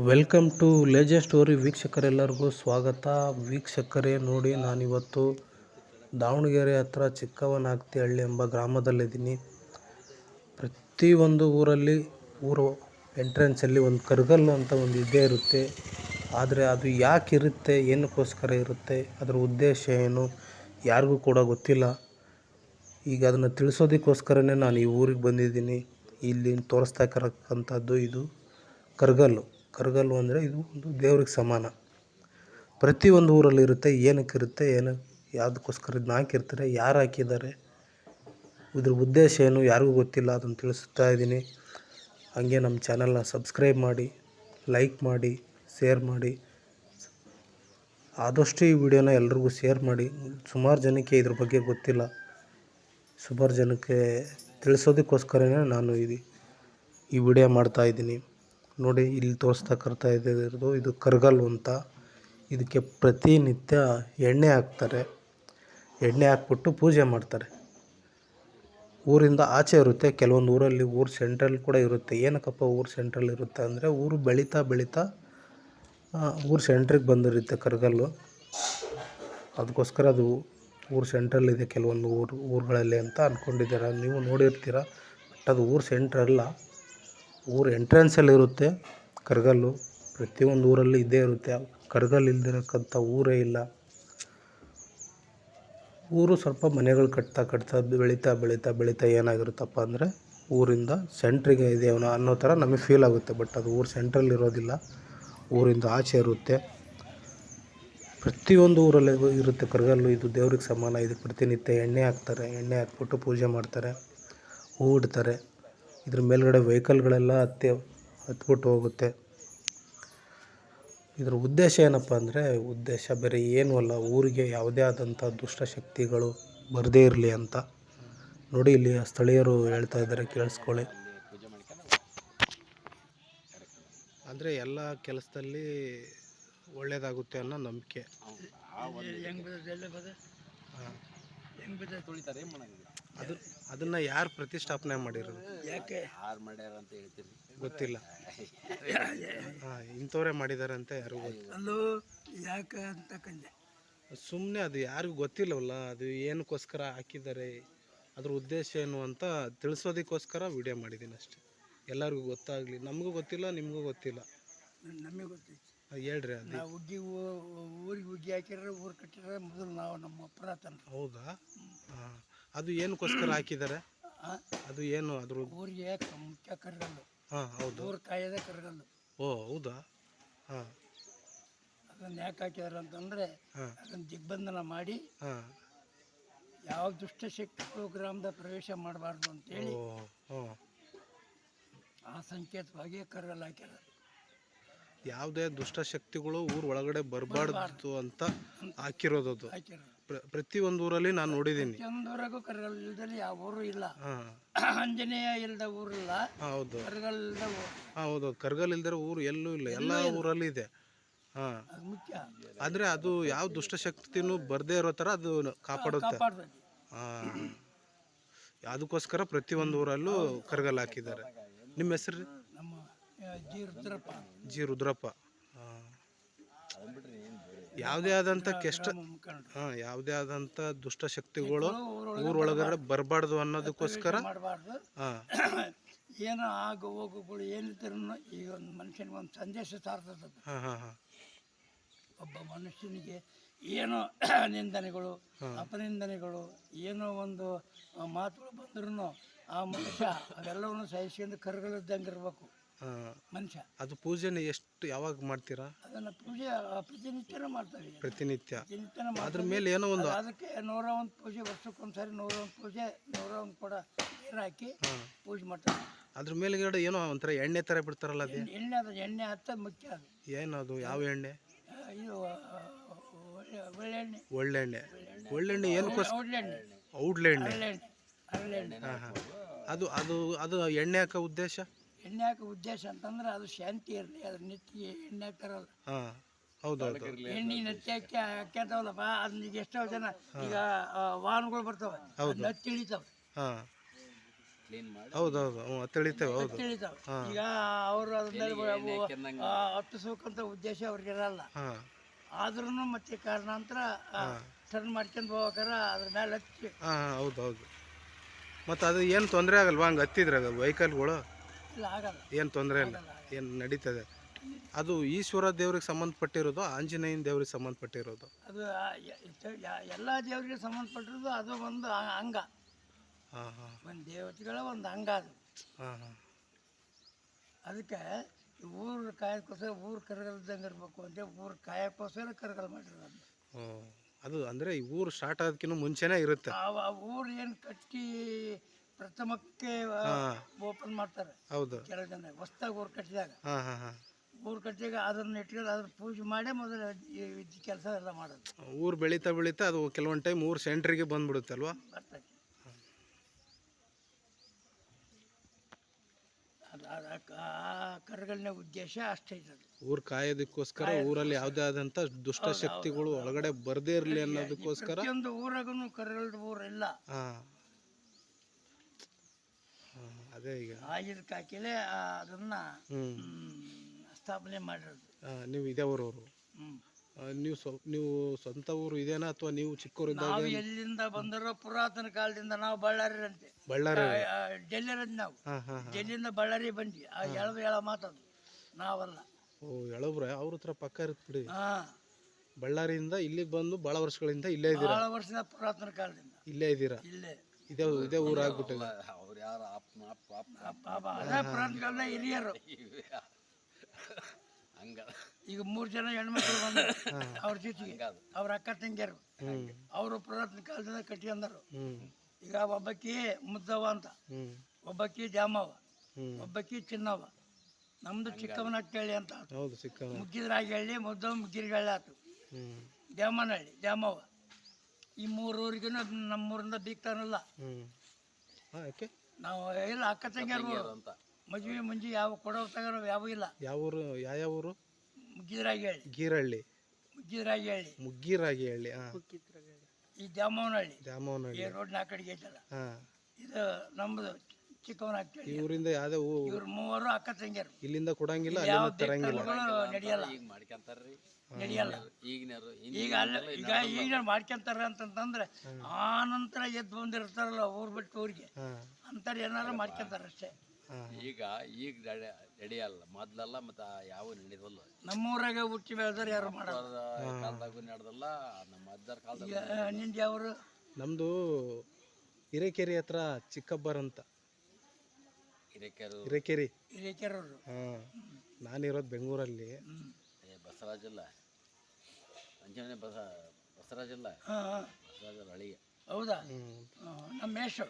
Welcome to laser story ವೀಕ್ಷಕರೆಲ್ಲರಿಗೂ ಸ್ವಾಗತ. ವೀಕ್ಷಕರೇ, ನೋಡಿ, ನಾನಿವತ್ತು ದಾವಣಗೆರೆ ಹತ್ರ ಚಿಕ್ಕವನಾಗ್ತಿಹಳ್ಳಿ ಎಂಬ ಗ್ರಾಮದಲ್ಲಿದ್ದೀನಿ. ಪ್ರತಿಯೊಂದು ಊರಲ್ಲಿ ಊರು ಎಂಟ್ರೆನ್ಸಲ್ಲಿ ಒಂದು ಕರ್ಗಲ್ಲು ಅಂತ ಒಂದು ಇದ್ದೇ ಇರುತ್ತೆ. ಆದರೆ ಅದು ಯಾಕೆ ಇರುತ್ತೆ, ಏನಕ್ಕೋಸ್ಕರ ಇರುತ್ತೆ, ಅದರ ಉದ್ದೇಶ ಏನು, ಯಾರಿಗೂ ಕೂಡ ಗೊತ್ತಿಲ್ಲ. ಈಗ ಅದನ್ನು ತಿಳಿಸೋದಕ್ಕೋಸ್ಕರನೇ ನಾನು ಈ ಊರಿಗೆ ಬಂದಿದ್ದೀನಿ. ಇಲ್ಲಿ ತೋರಿಸ್ತಾ ಇರಕ್ಕಂಥದ್ದು ಇದು ಕರಗಲ್ಲು. ಕರಗಲ್ಲು ಅಂದರೆ ಇದು ಒಂದು ದೇವ್ರಿಗೆ ಸಮಾನ. ಪ್ರತಿಯೊಂದು ಊರಲ್ಲಿ ಇರುತ್ತೆ, ಏನಕ್ಕೆ ಇರುತ್ತೆ, ಏನು, ಯಾವುದಕ್ಕೋಸ್ಕರ ಇದನ್ನ ಹಾಕಿರ್ತಾರೆ, ಯಾರು ಹಾಕಿದ್ದಾರೆ, ಇದ್ರ ಉದ್ದೇಶ ಏನು, ಯಾರಿಗೂ ಗೊತ್ತಿಲ್ಲ, ಅದನ್ನು ತಿಳಿಸ್ತಾ ಇದ್ದೀನಿ. ಹಾಗೆ ನಮ್ಮ ಚಾನಲ್ನ ಸಬ್ಸ್ಕ್ರೈಬ್ ಮಾಡಿ, ಲೈಕ್ ಮಾಡಿ, ಶೇರ್ ಮಾಡಿ. ಆದಷ್ಟು ಈ ವಿಡಿಯೋನ ಎಲ್ರಿಗೂ ಶೇರ್ ಮಾಡಿ. ಸುಮಾರು ಜನಕ್ಕೆ ಇದ್ರ ಬಗ್ಗೆ ಗೊತ್ತಿಲ್ಲ. ಸುಮಾರು ಜನಕ್ಕೆ ತಿಳಿಸೋದಕ್ಕೋಸ್ಕರನೇ ನಾನು ಇದು ಈ ವಿಡಿಯೋ ಮಾಡ್ತಾ ಇದ್ದೀನಿ. ನೋಡಿ ಇಲ್ಲಿ ತೋರಿಸ್ತಾ ಕರ್ತಾ ಇದ್ದಿರೋದು, ಇದು ಕರಗಲ್ಲು ಅಂತ. ಇದಕ್ಕೆ ಪ್ರತಿನಿತ್ಯ ಎಣ್ಣೆ ಹಾಕ್ತಾರೆ. ಎಣ್ಣೆ ಹಾಕ್ಬಿಟ್ಟು ಪೂಜೆ ಮಾಡ್ತಾರೆ. ಊರಿಂದ ಆಚೆ ಇರುತ್ತೆ. ಕೆಲವೊಂದು ಊರಲ್ಲಿ ಊರು ಸೆಂಟ್ರಲ್ ಕೂಡ ಇರುತ್ತೆ. ಏನಕ್ಕಪ್ಪ ಊರು ಸೆಂಟ್ರಲ್ ಇರುತ್ತೆ ಅಂದರೆ ಊರು ಬೆಳೀತಾ ಬೆಳೀತಾ ಊರು ಸೆಂಟ್ರಿಗೆ ಬಂದಿರುತ್ತೆ ಕರ್ಗಲ್ಲು ಅದಕ್ಕೋಸ್ಕರ ಅದು ಊರು ಸೆಂಟ್ರಲ್ ಇದೆ ಕೆಲವೊಂದು ಊರು, ಊರುಗಳಲ್ಲಿ ಅಂತ ಅಂದ್ಕೊಂಡಿದ್ದೀರ ನೀವು ನೋಡಿರ್ತೀರ ಬಟ್ ಅದು ಊರು ಸೆಂಟ್ರಲ್ಲ ಊರು ಎಂಟ್ರೆನ್ಸಲ್ಲಿ ಇರುತ್ತೆ, ಕರಗಲ್ಲು. ಪ್ರತಿಯೊಂದು ಊರಲ್ಲಿ ಇದ್ದೇ ಇರುತ್ತೆ. ಕರಗಲ್ಲು ಇಲ್ದಿರಕ್ಕಂಥ ಊರೇ ಇಲ್ಲ. ಊರು ಸ್ವಲ್ಪ ಮನೆಗಳು ಕಟ್ತಾ ಕಟ್ತಾ ಬೆಳೀತಾ ಬೆಳೀತಾ ಬೆಳೀತಾ ಏನಾಗಿರುತ್ತಪ್ಪ ಅಂದರೆ, ಊರಿಂದ ಸೆಂಟ್ರಿಗೆ ಇದೆ ಅನ್ನೋ ಥರ ನಮಗೆ ಫೀಲ್ ಆಗುತ್ತೆ. ಬಟ್ ಅದು ಊರು ಸೆಂಟ್ರಲ್ಲಿ ಇರೋದಿಲ್ಲ. ಊರಿಂದ ಆಚೆ ಇರುತ್ತೆ. ಪ್ರತಿಯೊಂದು ಊರಲ್ಲಿ ಇರುತ್ತೆ ಕರಗಲ್ಲು. ಇದು ದೇವ್ರಿಗೆ ಸಮಾನ. ಇದು ಪ್ರತಿನಿತ್ಯ ಎಣ್ಣೆ ಹಾಕ್ತಾರೆ. ಎಣ್ಣೆ ಹಾಕ್ಬಿಟ್ಟು ಪೂಜೆ ಮಾಡ್ತಾರೆ. ಹೂ ಇಡ್ತಾರೆ ಇದ್ರ ಮೇಲ್ಗಡೆ ವೆಹಿಕಲ್ಗಳೆಲ್ಲ ಹತ್ತಿ ಹತ್ಬಿಟ್ಟು ಹೋಗುತ್ತೆ. ಇದರ ಉದ್ದೇಶ ಏನಪ್ಪ ಅಂದರೆ ಉದ್ದೇಶ ಬೇರೆ ಏನೂ ಅಲ್ಲ. ಊರಿಗೆ ಯಾವುದೇ ಆದಂಥ ದುಷ್ಟಶಕ್ತಿಗಳು ಬರದೇ ಇರಲಿ ಅಂತ. ನೋಡಿ ಇಲ್ಲಿ ಸ್ಥಳೀಯರು ಹೇಳ್ತಾ ಇದ್ದಾರೆ ಕೇಳಿಸ್ಕೊಳ್ಳಿ. ಅಂದರೆ ಎಲ್ಲ ಕೆಲಸದಲ್ಲಿ ಒಳ್ಳೆಯದಾಗುತ್ತೆ ಅನ್ನೋ ನಂಬಿಕೆ. ಅದು ಅದನ್ನ ಯಾರು ಪ್ರತಿಷ್ಠಾಪನೆ ಮಾಡಿರೋದು? ಯಾಕೆ? ಯಾರು ಮಾಡ್ಯಾರ ಅಂತ ಹೇಳ್ತೀರಿ? ಗೊತ್ತಿಲ್ಲ. ಹಾಂ ಇಂಥವ್ರೇ ಮಾಡಿದ್ದಾರೆ ಅಂತ ಯಾರಿಗೂ ಗೊತ್ತಿಲ್ಲ. ಅಲ್ಲೋ ಯಾಕೆ ಅಂತ ಕಂಡೆ. ಸುಮ್ಮನೆ ಅದು ಯಾರಿಗೂ ಗೊತ್ತಿಲ್ಲವಲ್ಲ ಅದು ಏನಕ್ಕೋಸ್ಕರ ಹಾಕಿದ್ದಾರೆ ಅದ್ರ ಉದ್ದೇಶ ಏನು ಅಂತ ತಿಳಿಸೋದಕ್ಕೋಸ್ಕರ ವಿಡಿಯೋ ಮಾಡಿದ್ದೀನಿ ಅಷ್ಟೇ. ಎಲ್ಲರಿಗೂ ಗೊತ್ತಾಗಲಿ ನಮಗೂ ಗೊತ್ತಿಲ್ಲ ನಿಮಗೂ ಗೊತ್ತಿಲ್ಲ. ನಮಗೆ ಗೊತ್ತಿತ್ತು ಅದು ಹೇಳ್ರಿ ಅದು. ನಾವು ಹುಗ್ಗಿ ಊರಿಗೆ ಹುಗ್ಗಿ ಹಾಕಿರ ಊರು ಕಟ್ಟಿರ ಮೊದಲು ನಾವು ನಮ್ಮ ಅಪರಾಧ ಹೌದಾ? ಹಾಂ. ಅದು ಏನಕ್ಕೋಸ್ಕರ ಹಾಕಿದ್ದಾರೆ? ಅದು ಏನು ಅದ್ರ ಊರಿಗೆ ಮುಖ್ಯ ಕರಗಲ್ಲು. ಹಾಂ ಹೌದು. ಊರು ಕಾಯದ ಕರಗಲ್ಲು. ಓ ಹೌದಾ? ಹಾಂ. ಅದನ್ನು ಯಾಕೆ ಹಾಕಿದಾರೆ ಅಂತಂದರೆ ಅದನ್ನ ದಿಗ್ಬಂಧನ ಮಾಡಿ ಹಾಂ. ಯಾವ ದುಷ್ಟಶಕ್ತಿಗಳು ಗ್ರಾಮದ ಪ್ರವೇಶ ಮಾಡಬಾರ್ದು ಅಂತೇಳಿ ಆ ಸಂಕೇತವಾಗಿ ಕರಗಲ್ಲು ಹಾಕ್ಯಾರ ಯಾವುದೇ ದುಷ್ಟಶಕ್ತಿಗಳು ಊರ ಒಳಗಡೆ ಬರಬಾರ್ದು ಅಂತ ಹಾಕಿರೋದು. ಅದು ಹಾಕ್ಯಾರ ಪ್ರ- ಪ್ರತಿಯೊಂದು ಊರಲ್ಲಿ ನಾನು ನೋಡಿದ್ದೀನಿ ಯಾವ ಊರು ಇಲ್ಲ. ಹಾಂ. ಆಂಜನೇಯ ಇಲ್ಲದ ಊರಿಲ್ಲ ಹೌದು. ಕರಗಲ್ ಇಲ್ಲದ ಹೌದು ಕರ್ಗಲ್ ಇಲ್ದಿರೋ ಊರು ಎಲ್ಲೂ ಇಲ್ಲ. ಎಲ್ಲ ಊರಲ್ಲಿ ಇದೆ. ಹಾಂ. ಅದು ಮುಖ್ಯ. ಆದರೆ ಅದು ಯಾವ ದುಷ್ಟಶಕ್ತಿನೂ ಬರದೇ ಇರೋ ಥರ ಅದು ಕಾಪಾಡುತ್ತೆ. ಹಾಂ. ಅದಕ್ಕೋಸ್ಕರ ಪ್ರತಿಯೊಂದು ಊರಲ್ಲೂ ಕರ್ಗಲ್ ಹಾಕಿದ್ದಾರೆ. ನಿಮ್ಮ ಹೆಸರು ಜಿ ರುದ್ರಪ್ಪ ಜಿ ರುದ್ರಪ್ಪ ಯಾವುದೇ ಆದಂಥ ಕೆಷ್ಟ ಹಾಂ ಯಾವುದೇ ಆದಂಥ ದುಷ್ಟಶಕ್ತಿಗಳು ಊರೊಳಗೆ ಊರೊಳಗಡೆ ಬರಬಾರ್ದು ಅನ್ನೋದಕ್ಕೋಸ್ಕರ ಹಾಂ. ಏನೋ ಆಗ ಹೋಗುಗಳು ಏನಿದ್ರು ಈಗ ಒಂದು ಮನುಷ್ಯನಿಗೆ ಒಂದು ಸಂದೇಶ ಸಾರ್ತದ. ಒಬ್ಬ ಮನುಷ್ಯನಿಗೆ ಏನೋ ನಿಂದನೆಗಳು ಅಪನಿಂದನೆಗಳು ಏನೋ ಒಂದು ಮಾತುಗಳು ಬಂದ್ರೂ ಆ ಮನುಷ್ಯ ಅವೆಲ್ಲವನ್ನು ಸಹಿಸ್ಕೊಂಡು ಕರ್ಗಳಿದ್ದಂಗೆ ಇರಬೇಕು. ಮನುಷ್ಯ. ಅದು ಪೂಜೆನ ಎಷ್ಟು ಯಾವಾಗ ಮಾಡ್ತೀರಾ? ಅದನ್ನು ಪೂಜೆ ಪ್ರತಿನಿತ್ಯನೂ ಮಾಡ್ತಾರೆ. ಪ್ರತಿನಿತ್ಯ. ಪ್ರತಿನಿತ್ಯನೂ ಅದ್ರ ಮೇಲೆ ಏನೋ ಒಂದು ಅದಕ್ಕೆ ನೂರ ಒಂದು ಪೂಜೆ ವರ್ಷಕ್ಕೊಂದ್ಸರಿ ನೂರ ಒಂದು ಪೂಜೆ ನೂರ ಒಂದು ಕೂಡ ನೀರು ಹಾಕಿ ಪೂಜೆ ಮಾಡ್ತಾರೆ. ಅದ್ರ ಮೇಲ್ಗಡೆ ಏನೋ ಒಂಥರ ಎಣ್ಣೆ ಥರ ಬಿಡ್ತಾರಲ್ಲ ಅದು? ಎಣ್ಣೆ- ಅದು ಎಣ್ಣೆ ಹತ್ತ ಮುಖ್ಯ ಅದು. ಏನದು ಯಾವ ಎಣ್ಣೆ? ಇದು ಒಳ್ಳೆಣ್ಣೆ. ಒಳ್ಳೆಣ್ಣೆ. ಒಳ್ಳೆಣ್ಣೆ ಏನು ಔಡ್ಲೆಣ್ಣೆ. ಔಡ್ಲೆಣ್ಣೆ ಹರಳೆಣ್ಣೆ ಹಾಂ ಅದು ಅದು ಅದು ಎಣ್ಣೆ ಹಾಕೋ ಉದ್ದೇಶ? ಎಣ್ಣೆ ಹಾಕೋ ಉದ್ದೇಶ ಅಂತಂದ್ರೆ ಅದು ಶಾಂತಿ ಇರಲಿ ಅದ್ರ ನೆತ್ತಿಗೆ ಎಣ್ಣೆ ಹಾಕ್ತಾರಲ್ಲ. ಹಾಂ ಹೌದೌದು ಎಣ್ಣೆ ನೆತ್ತಿ ಹಾಕಿ ಹಾಕ್ಯಂತವಲ್ಲಪ್ಪ ಅದನ್ನ ಈಗ ಎಷ್ಟೋ ಜನ ಈಗ ವಾಹನಗಳು ಬರ್ತಾವೆ ನತ್ತಿ ಇಳಿತಾವೆ ಹಾಂ. ಕ್ಲೀನ್ ಮಾಡಿ. ಹೌದು ಹೌದು. ಹ್ಞೂ ತಿಳಿತೇವೆ ಹೌದು. ತಿಳಿತಾವೆ. ಈಗ ಅವರು ಅದ್ರ ಮೇಲೆ ಅವು, ಆ, ಹತ್ತಿಸ್ಬೇಕಂತ ಉದ್ದೇಶ ಅವ್ರಿಗೆ ಇರಲ್ಲ ಹಾಂ. ಆದ್ರೂ ಮತ್ತೆ ಕಾರಣಾಂತರ ಟರ್ನ್ ಮಾಡ್ಕೊಂಡು ಹೋಗ್ಬೇಕಾರ ಅದ್ರ ಮೇಲೆ ಹತ್ತಿ. ಹಾಂ ಹೌದು ಹೌದು. ಮತ್ತು ಅದು ಏನು ತೊಂದರೆ ಆಗಲ್ವಾ? ಹಂಗೆ ಹತ್ತಿದ್ರಾಗ ವೆಹಿಕಲ್ಗಳು ಏನು ತೊಂದರೆ ಇಲ್ಲ. ಏನು ನಡೀತದೆ? ಅದು ಈಶ್ವರ ದೇವ್ರಿಗೆ ಸಂಬಂಧಪಟ್ಟಿರೋದು ಆಂಜನೇಯನ ದೇವ್ರಿಗೆ ಸಂಬಂಧಪಟ್ಟಿರೋದು. ಅದು ಎಲ್ಲ ದೇವರಿಗೆ ಸಂಬಂಧಪಟ್ಟಿರೋದು ಅದು ಒಂದು ಅಂಗ. ಹಾಂ ಹಾಂ. ಒಂದು ದೇವತೆಗಳ ಒಂದು ಅಂಗ ಅದು. ಹಾಂ ಹಾಂ. ಅದಕ್ಕೆ ಊರು ಕಾಯಕ್ಕೋಸ್ಕರ ಊರು ಕರಗಲ್ದಂಗೆ ಇರಬೇಕು ಅಂತ ಊರು ಕಾಯಕ್ಕೋಸ್ಕರ ಕರಗಲ್ ಮಾಡಿರೋದು ಹ್ಞೂ ಅದು ಅಂದರೆ ಈ ಊರು ಸ್ಟಾರ್ಟ್ ಆಗೋದಕ್ಕಿಂತ ಮುಂಚೆನೇ ಇರುತ್ತೆ. ಆ ಊರು ಏನು ಕಟ್ಟಿ ಪ್ರಥಮಕ್ಕೆ ಓಪನ್ ಮಾಡ್ತಾರೆ. ಹೌದು. ಕೆಲವು ಜನ ಹೊಸ್ದಾಗಿ ಊರು ಕಟ್ಟಿದಾಗ. ಊರ್ ಹಾಂ ಹಾಂ. ಊರು ಕಟ್ಟಿದಾಗ ಅದನ್ನ ಇಟ್ಕೊಂಡು ಅದ್ರ ಪೂಜೆ ಮಾಡೇ ಮೊದಲು ಈ ಕೆಲಸ ಎಲ್ಲ ಮಾಡೋದು. ಊರು ಬೆಳೀತಾ ಬೆಳೀತಾ ಅದು ಕೆಲವೊಂದು ಟೈಮ್ ಊರು ಸೆಂಟ್ರಿಗೆ ಬಂದ್ಬಿಡುತ್ತೆ ಅಲ್ವಾ? ಅದು ಆ ಉದ್ದೇಶ ಅಷ್ಟೇ ಇರೋದು. ಊರು ಕಾಯೋದಕ್ಕೋಸ್ಕರ ಊರಲ್ಲಿ ಯಾವುದೇ ಆದಂತ ದುಷ್ಟ ಶಕ್ತಿಗಳು ಒಳಗಡೆ ಬರದೇ ಇರಲಿ ಅನ್ನೋದಕ್ಕೋಸ್ಕರ ಪ್ರತಿಯೊಂದು ಊರಾಗೂ ಕರಗಳ ಊರಿಲ್ಲ ಅದೇ ಈಗ. ಆಗಿದ ಕಾಕಿಲೆ ಅದನ್ನ ಸ್ಥಾಪನೆ ಮಾಡಿರೋದು. ನೀವು ಇದೇ ಊರವರು. ಹ್ಮ್. ನೀವು ಸ್ವ ನೀವು ಸ್ವಂತ ಊರು ಇದೇನಾ ಅಥವಾ ನೀವು ಚಿಕ್ಕವರಿದ್ದಾಗ ನಾವು ಎಲ್ಲಿಂದ ಬಂದರೋ ಪುರಾತನ ಕಾಲದಿಂದ ನಾವು ಬಳ್ಳಾರಿರಂತೆ ಬಳ್ಳಾರಿ. ಡೆಲ್ಲಿರಂತೆ ನಾವು. ಹಾಂ ಹಾಂ ಹಾಂ. ಡೆಲ್ಲಿಂದ ಬಳ್ಳಾರಿ ಬಂದ್ವಿ. ಆ ಎಳದು ಎಳ ಮಾತದು ನಾವಲ್ಲ. ಓ ಎಳಬ್ರೆ ಅವ್ರ ಹತ್ರ ಪಕ್ಕ ಇರುತ್ತೆ ಬಿಡಿ. ಹಾ. ಬಳ್ಳಾರಿಯಿಂದ ಇಲ್ಲಿಗೆ ಬಂದು ಭಾಳ ವರ್ಷಗಳಿಂದ ಇಲ್ಲೇ ಇದ್ದೀರಾ? ಬಹಳ ವರ್ಷದ ಪುರಾತನ ಕಾಲದಿಂದ. ಇಲ್ಲೇ ಇದ್ದೀರಾ? ಇಲ್ಲೇ. ಇದೇ ಇದೇ ಊರಾಗ್ಬಿಟ್ಟಿದೆ ಅವ್ರು ಯಾರು ಅಪ್ಪ ಅಪ್ಪ ಅಪ್ಪ ಅದೇ ಪುರಾತನ ಕಾಲದ ಹಿರಿಯರು. ಹಂಗ. ಈಗ ಮೂರು ಜನ ಹೆಣ್ಮಕ್ಳು ಬಂದ್ರು. ಅವ್ರ ಜೊತೆಗೆ. ಅವ್ರ ಅಕ್ಕ ತಂಗಿಯರು. ಅವರು ಪುರಾತನ ಕಾಲದಿಂದ ಕಟ್ಟಿ ಅಂದರು. ಈಗ ಒಬ್ಬಕ್ಕಿ ಮುದ್ದವ ಅಂತ. ಒಬ್ಬಕ್ಕಿ ಜಾಮವ ಒಬ್ಬಕ್ಕಿ ಚಿನ್ನವ ನಮ್ದು ಚಿಕ್ಕವನ ಕೇಳಿ ಅಂತ ಹೌದು ಚಿಕ್ಕವ ಮುಗ್ಗಿದ್ರಾಗಿ ಹೇಳಿ ಮುದ್ದವ ಮುಗ್ಗಿರ್ಗಳ್ಳಿ ಆತು. ಜಾಮನಹಳ್ಳಿ ದ್ಯಾಮವ್ವ. ಈ ಮೂರೂರಿಗೆ ಊರಿಗೂ ನಮ್ಮೂರಿಂದ ಬೀಗ್ತಾನಲ್ಲ. ಯಾಕೆ? ನಾವು ಇಲ್ಲ ಅಕ್ಕ ತಂಗಿಯರು ಅಂತ. ಮದುವೆ ಮುಂಜಿ ಯಾವ ಕೊಡೋ ತಗೋ ಯಾವ ಇಲ್ಲ. ಯಾವ ಊರು ಯಾವ ಊರು ಮುಗ್ಗಿದ್ರಾಗಿ ಹೇಳಿ ಗೀರಹಳ್ಳಿ ಮುಗ್ಗಿದ್ರಾಗಿ ಹೇಳಿ ಮುಗ್ಗಿರಾಗಿ ಈ ದ್ಯಾಮವ್ವನಹಳ್ಳಿ ಈ ದ್ಯಾಮವ್ವನಹಳ್ಳಿ ರೋಡ್ ನಾಲ್ಕು ಕಡೆಗೆ ಐತಲ್ಲ ಇದು ನಮ್ಮದು ಚಿಕ್ಕವನ ಊರಿಂದ ಯಾವುದೇ ಊ ಇವ್ರು ಮೂವರು ಅಕ್ಕ ತಂಗಿಯರು. ಇಲ್ಲಿಂದ ಕೊಡಂಗಿಲ್ಲ ನಡೆಯಲ್ಲ. ಈಗ ಮಾಡ್ಕೊಂತಾರ್ರಿ. ನಡೆಯಲ್ಲ. ಈಗಿನವರು ಈಗ ಅಲ್ಲ ಈಗ ಈಗ ಮಾಡ್ಕೊಂತಾರ ಅಂತಂತಂದ್ರೆ ಆ ನಂತರ ಎದ್ದು ಬಂದಿರ್ತಾರಲ್ಲ ಊರ್ ಬಿಟ್ಟು ಊರಿಗೆ ಅಂತಾರೆ ಏನಾರ ಮಾಡ್ಕೊಂತಾರ ಅಷ್ಟೇ. ಈಗ ಈಗ ನಡೆ- ನಡೆಯಲ್ಲ ಮೊದ್ಲೆಲ್ಲ ಮತ್ತೆ ಯಾವ ನಮ್ಮ ನಮ್ಮೂರಾಗ ಹುಟ್ಟಿ ಬೆಳೆದ್ರೆ ಯಾರು ಮಾಡಲ್ಲ. ಕಾಲದಾಗೂ ನಡೆದಲ್ಲ ನಮ್ಮ ಅಜ್ಜರ ಕಾಲದಲ್ಲಿ ನಿಂದ ಯಾವರು ನಮ್ಮದು ಹಿರೇಕೆರೆ ಹತ್ರ ಚಿಕ್ಕಬ್ಬರ್ ಅಂತ. ಹಿರೇಕೆರೆ ಹಿರೇಕೆರೆ. ಹಿರೇಕೆರೆ ಹಾಂ ನಾನಿರೋದು ಬೆಂಗಳೂರಲ್ಲಿ. ಹ್ಮ್. ಬಸವರಾಜಲ್ಲ ಅಂಜನೆ ಬಸ ಬಸವರಾಜಲ್ಲ ಹಾಂ ಬಸವರಾಜ ಹಳಿಯ ಹೌದಾ? ಹ್ಞೂ ನಮ್ಮ ಮೇಷು